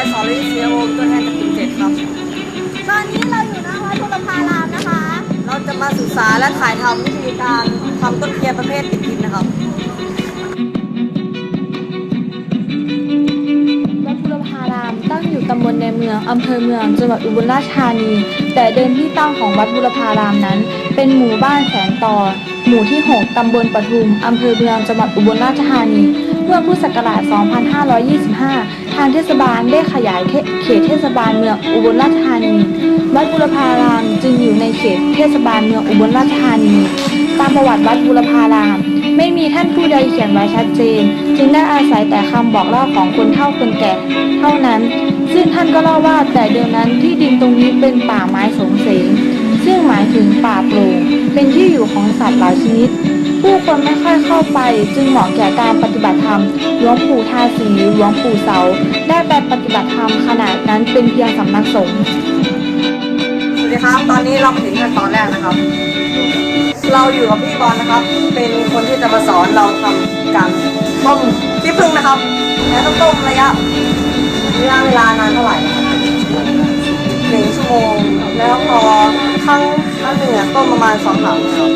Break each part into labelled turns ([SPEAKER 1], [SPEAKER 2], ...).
[SPEAKER 1] อริเซียโอมตัวแทนจากกลุ่มเจ็ดครับ
[SPEAKER 2] ตอนนี้เราอยู่หน้าวัดบุรพารามนะคะ
[SPEAKER 1] เราจะมาศึกษาและถ่ายทำวิธีการทำต้นเทียนประเภทติดพินนะครับ
[SPEAKER 3] วัดบุรพารามตั้งอยู่ตำบลในเมืองอำเภอเมืองจังหวัดอุบลราชธานี แต่เดิมที่ตั้งของวัดบุรพารามนั้น เป็นหมู่บ้านแสนต่อ หมู่ที่ 6 ตำบลปทุมอำเภอเมืองจังหวัดอุบลราชธานี เมื่อพุทธศักราช 2525ทางเทศบาลได้ขยายเขตเทศบาลเมืองอุบลราชธานีวัดบุรพารามจึงอยู่ในเขตเทศบาลเมืองอุบลราชธานี ตามประวัติวัดบุรพาราม ไม่มีท่านผู้ใดเขียนไว้ชัดเจน จึงได้อาศัยแต่คำบอกเล่าของคนเฒ่าคนแก่ เท่านั้น ซึ่งท่านก็เล่าว่าแต่เดิมนั้นที่ดินตรงนี้เป็นป่าไม้สงเสงซึ่งหมายถึงป่าโปร่งเป็นที่อยู่ของสัตว์หลายชนิด ผู้คนไม่ค่อยเข้าไป จึงเหมาะแก่การปฏิบัติธรรมหลวงปู่ทาสีหลวงปู่เสา ได้ไปปฏิบัติธรรมขนาดนั้นเป็นเพียงสำนักสงฆ์
[SPEAKER 1] สวัสดีครับ ตอนนี้เรามาถึงขั้นตอนแรกนะครับ เราอยู่กับพี่บอลนะครับ เป็นคนที่จะมาสอนเราทำการต้มที่พึ่งนะครับแล้วต้องต้มระยะระยะเวลานานเท่าไหร่นะครับหนึ่งชั่วโมง แล้วพอครั้งครั้งหนึ่งอะต้มประมาณสองถังนะครั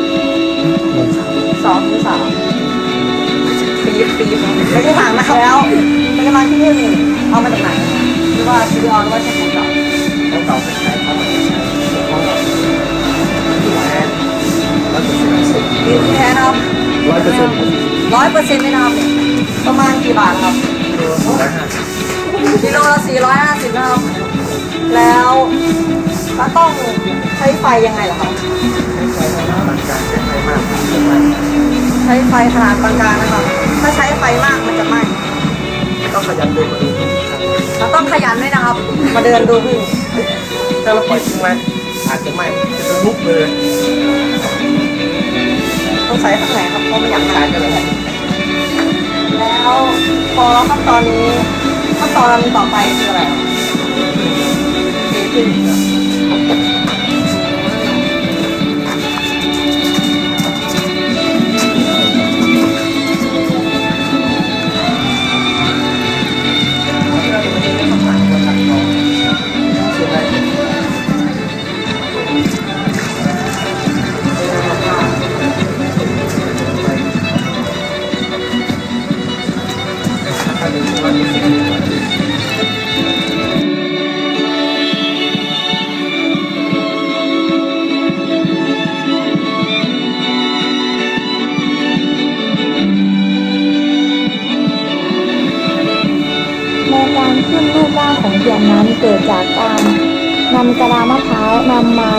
[SPEAKER 1] บ สองถึงสามปีบปีบไม่ใช่ถังนะครับแล้วปริมาที่พึ่งเอามาจากไหนหรือว่าซื้อเอาหรือว่าใช้ของเก่า
[SPEAKER 4] แล้วเก่าไปใช้เขามาใช้เพราะว่าอยู่แค่ร้อยเปอร์เซ็นต์
[SPEAKER 1] ดินแทนะครับ
[SPEAKER 4] ร้อยเปอร์เซ็นต์
[SPEAKER 1] ร้อยเปอร์เซ็นต์ไม่นะครับประมาณกี่บาทครับ
[SPEAKER 4] ร้อยห้าสิบ
[SPEAKER 1] กิโลละสี่ร้อยห้าสิบนะครับแล้วก็ต้องใช้ไฟยังไงเหรอครับ
[SPEAKER 4] ใช้ไฟขนาดการใช้ไฟมากใช้ไฟ
[SPEAKER 1] ใช้ไฟขนาดปานกลางนะครับถ้าใช้ไฟมากมันจะไหม้
[SPEAKER 4] ต้องขยันดูมาดูครับ
[SPEAKER 1] เราต้องขยันด้วยนะครับ มาเดินดูพึ่ง
[SPEAKER 4] ถ้าเราปล่อยทิ้งไว้อาจจะไหม้จะลุกเลย
[SPEAKER 1] ต้องใส่ข้างไหนครับเพราะไม่อยาก
[SPEAKER 4] ขา
[SPEAKER 1] ขายย
[SPEAKER 4] กันเลย
[SPEAKER 1] แล้วพอขั้นตอนนี้ขั้นตอนต่อไปคืออะไรครับเทพึ่ง
[SPEAKER 3] ใน ขึ้นรูปร่างของเทียนนั้นเกิดจากการนำกระลามะพร้าวนำมา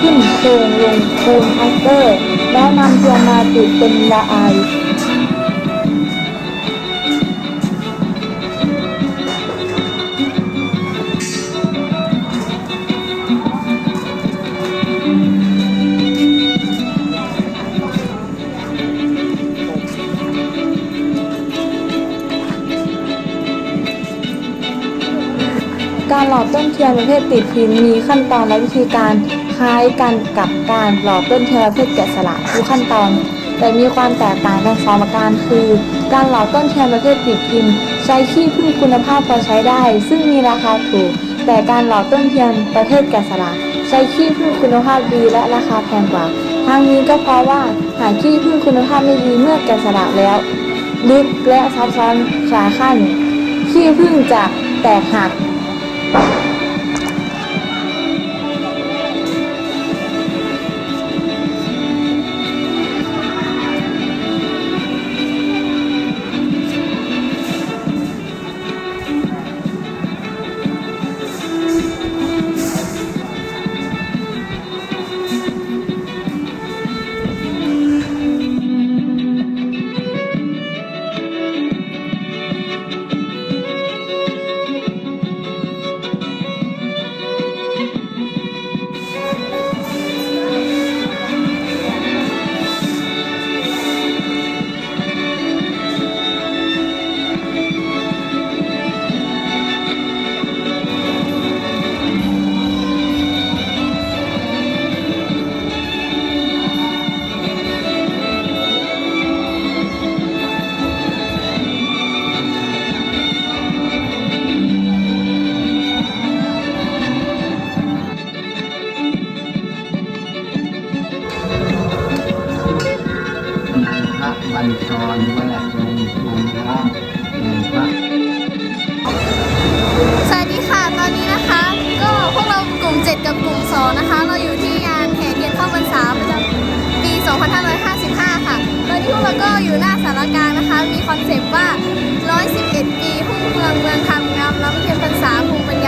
[SPEAKER 3] ขึ้นโครงลงปูนพลาสเตอร์ แล้วนำเทียนมาจุดเป็นละอาย การหล่อต้นเทียนประเภทติดพิมพ์มีขั้นตอนและวิธีการคล้ายกันกับการหล่อต้นเทียนประเภทแกะสลักทุกขั้นตอน แต่มีความแตกต่างกันสองประการคือ การหล่อต้นเทียนประเภทติดพิมพ์ ใช้ขี้ผึ้งคุณภาพพอใช้ได้ ซึ่งมีราคาถูก แต่การหล่อต้นเทียนประเภทแกะสลักใช้ขี้ผึ้งคุณภาพดีและราคาแพงกว่าทั้งนี้ก็เพราะว่าหากขี้ผึ้งคุณภาพไม่ดีเมื่อแกะสลักแล้ว ลึกและซับซ้อนสาขั้นขี้ผึ้งจะแตกหัก
[SPEAKER 2] ต 25 ค่ะ ตอนนี้พวกเราก็อยู่หน้าสารกลางนะคะ มีคอนเซปต์ว่า 111 ปี หุ้งเมืองเมืองธรรมงามล้ำเทียนพรรษาภูมิปัญญา